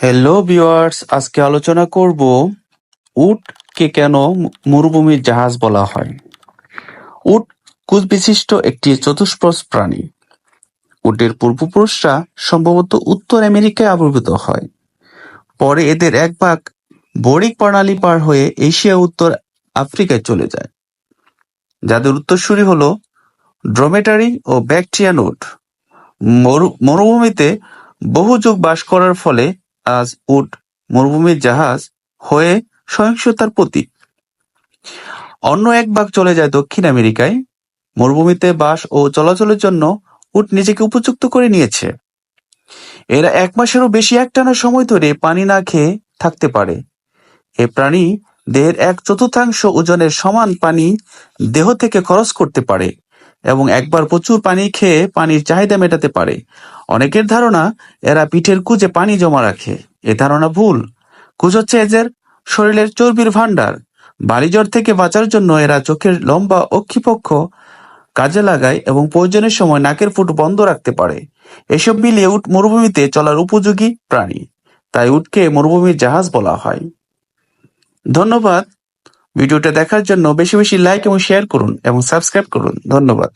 Hello viewers আজকে আলোচনা করব উটকে কেন মরুভূমির জাহাজ বলা হয়। উট কুচ বিশিষ্ট একটি চতুষ্পদ প্রাণী। উটের পূর্বপুরুষরা সম্ভবত উত্তর আমেরিকায় আবির্ভূত হয়। পরে এদের এক ভাগ বণিক প্রণালী পার হয়ে এশিয়া উত্তর আফ্রিকায় চলে যায়। যাদের উত্তরসূরি হল ড্রোমেটারি ও ব্যাকট্রিয়ান উট। মরু, মরুভূমিতে বহু যুগ বাস করার ফলে আজ উট মরুভূমির জাহাজ হয়ে সহিংসতার প্রতীক। অন্য এক ভাগ চলে যায় দক্ষিণ আমেরিকায়। মরুভূমিতে বাস ও চলাচলের জন্য উট নিজেকে উপযুক্ত করে নিয়েছে। এরা এক মাসেরও বেশি একটানা সময় ধরে পানি না খেয়ে থাকতে পারে। এ প্রাণী দেহের এক চতুর্থাংশ ওজনের সমান পানি দেহ থেকে খরচ করতে পারে। এবং একবার প্রচুর পানি খেয়ে পানির চাহিদা মেটাতে পারে। অনেকের ধারণা এরা পিঠের কুজে পানি জমা রাখে। এ ধারণা ভুল। কুজ হচ্ছে এদের শরীরের চর্বির ভাণ্ডার। বালিজ্বর থেকে বাঁচার জন্য এরা চোখের লম্বা অক্ষিপক্ষ কাজে লাগায় এবং প্রয়োজনের সময় নাকের ফুট বন্ধ রাখতে পারে। এসব মিলিয়ে উট মরুভূমিতে চলার উপযোগী প্রাণী। তাই উটকে মরুভূমির জাহাজ বলা হয়। ধন্যবাদ। ভিডিওটা দেখার জন্য বেশি বেশি লাইক এবং শেয়ার করুন এবং সাবস্ক্রাইব করুন। ধন্যবাদ।